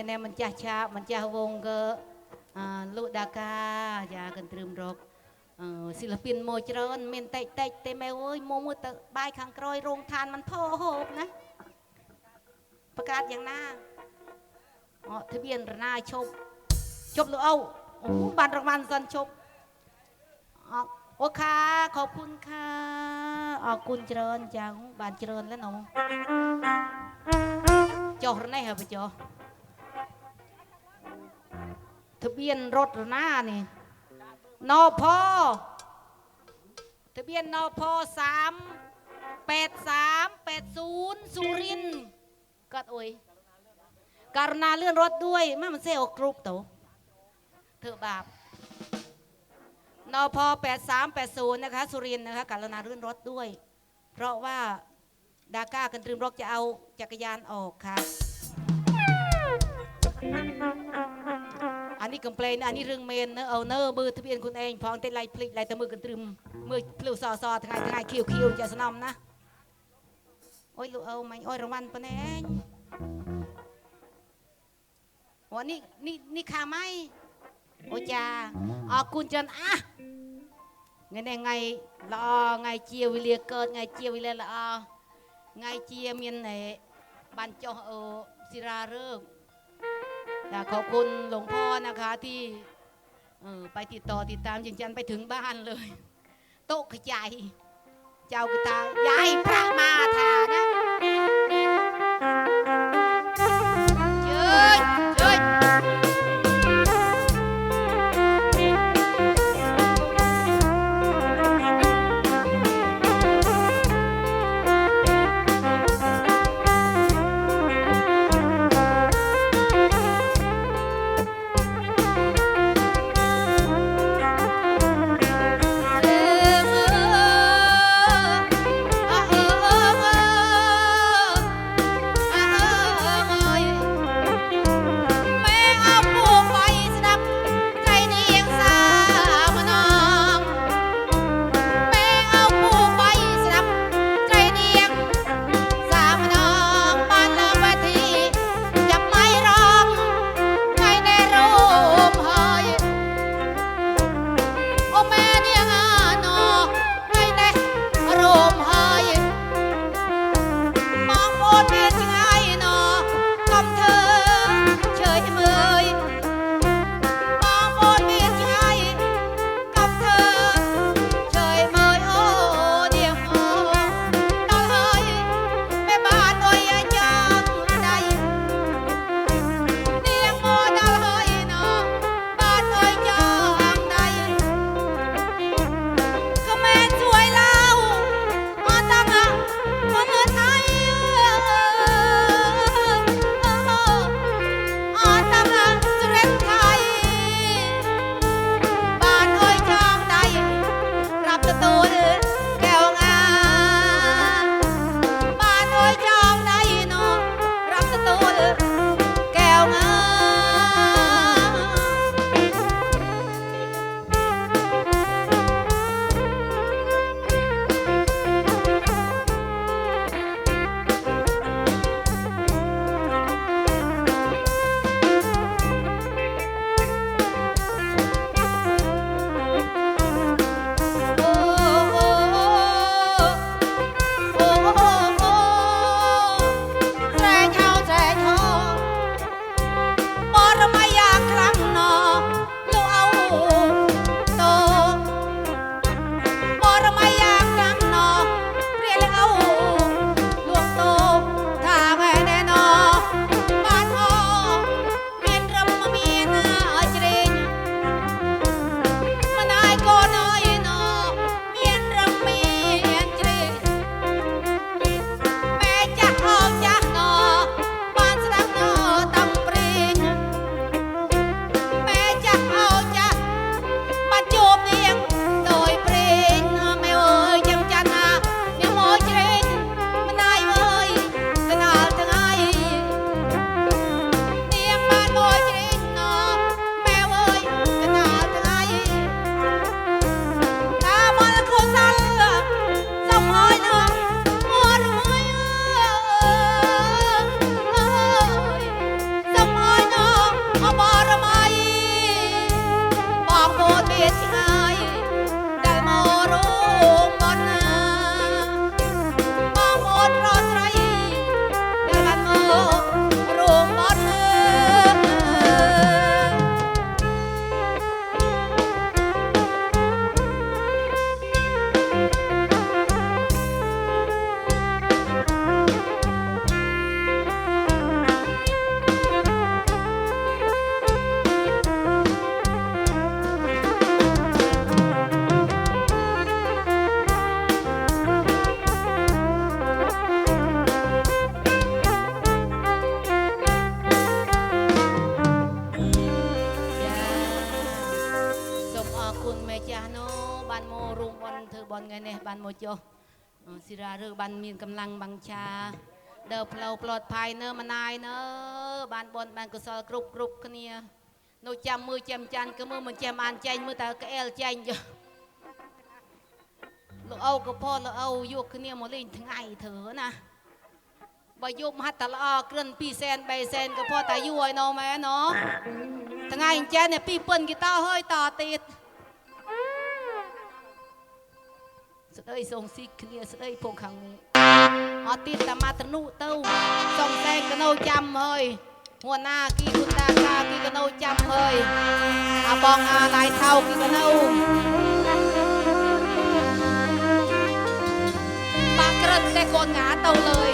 ចាថ្ងៃនេះមិនចាស់ឆាបមិនចាស់វងកើអឺលោកដាកាយ៉ាកន្ទ្រឹមរកអឺศิลปินមួយច្រើនមានតិចតិចទេម៉ែអើយមកមួយទៅបាយខាងក្រោយរោងឋានมันផោហូបណាប្រកាសយ៉ាងណាអត់ទ្បៀនរណាឈប់ជប់លោកអូអូបានរង្វាន់សិនជប់អរអូខាខอบคุณค่ะអរគុណច្រើនចឹងបានច្រើនแล้วណូចុះរនេះហើយបចុះ ทะเบียนรถหน้านี่นอพอทะเบียนนอพอสามแปดสามแปดศูนย์สุรินก็โอ้ยการณาเลื่อนรถด้วยแมามันเสีซอกรุ๊ปตัวเธอบาปนอพอแปดสามแปดศูนย์นะคะสุรินนะคะการณาเลื่อนรถด้วย เพราะว่าดาก้ากันตรึมรถจะเอาจักรยานออกค่ะ complain អានេះរឿងមែនអូនើមើលទ្វារខ្លួនឯងផងតិចឡៃភ្លេចឡៃទៅមើលកន្ទ្រឹមមើលភ្លឺសសថ្ងៃថ្ងៃខៀវខៀវចាស្នំណាអូយលោកអូម៉ាញ់អូយរង្វាន់ប៉ុណ្ណេះឯងអូនេះនេះនេះខាម៉ៃអូចាអរគុណច្រើនអាថ្ងៃនេះថ្ងៃល្អថ្ងៃជាវេលាកើតថ្ងៃជាវេលាល្អថ្ងៃជាមានបានចុះអូសិរារើ កอยากขอบคุณหลวงพ่อนะคะที่ไปติดต่อติดตามจริงจันไปถึงบ้านเลย โต๊ะขยายเจ้ากิตาย้ายพระมาทานะ ស៊ីរារើបានមានកម្លាំងបាំងឆាដើរផ្លូវផ្លត់ផាយនៅម្នាយនៅ បានបន់បានកុសលគ្រប់គ្រប់គ្នានៅចាំមើលចាំចាន់គឺមើលមិនចាំបានចែងមើលតែក្អែលចែងចុះលោកអូក៏ផលោកអូយកគ្នាមកលេងថ្ងៃធ្វើណាបើយកមហត្តល្អគ្រិន2សែន3សែនក៏ផតែយូរឲ្យណូមែនណូថ្ងៃអញ្ចឹងនេះពីពិនគេតើហើយតទៀត ស្ដីសងស៊ីគ្នាស្ដីពងខាងមុខអត់ទៀតតែមកតនុទៅសំតែងកណោចាំហើយហួណាគីគុតាកាគីកណោចាំហើយអាបងអាឡៃថៅគីកណោបាក់ក្រិនតែកូនងាទៅលើយ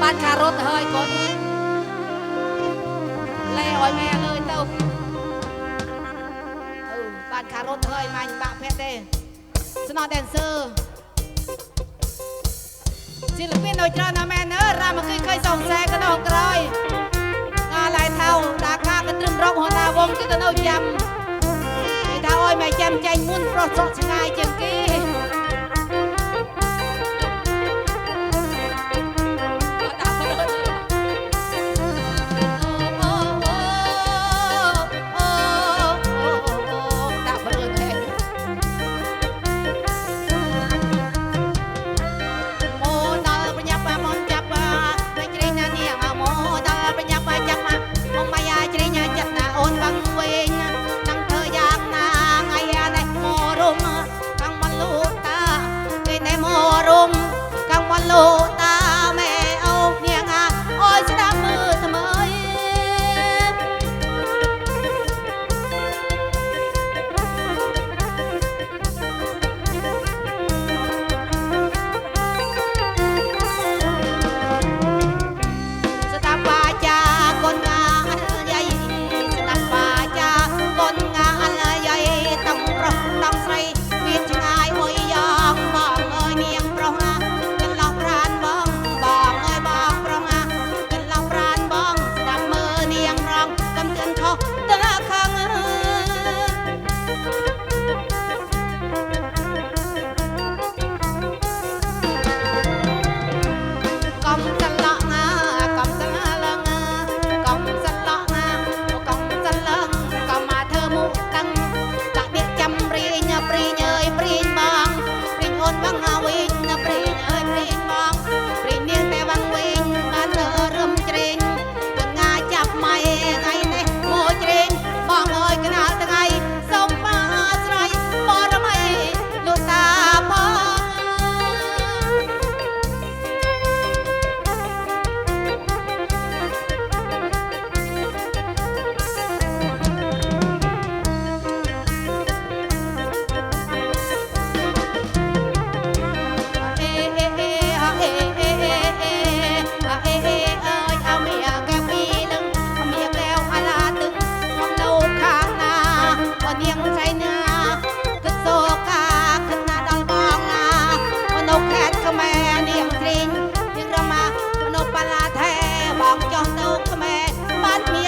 បាត់ការរត់ហើយកូនលែឲ្យម៉ែលើទៅអឺបានខារត់ហើយម៉ាញ់បាក់ភេទទេ ស្នោ dancer សិល្បិននៅច្រើនណាស់មែនអើរាមកឃើញឃើញសងខ្សែក៏នៅក្រោយកាឡៃថៅតាខាក៏ត្រឹមរកហោតាវងគេក៏នៅចាំគេថាអើយម៉ែចាំចាញ់មុនប្រុសស្រុកឆ្ងាយជាងគេ តខ្មែរនាងទ្រីងនាងរមាមនុស្សបាឡាថែបងចោះទៅខ្មែរបាត់មាន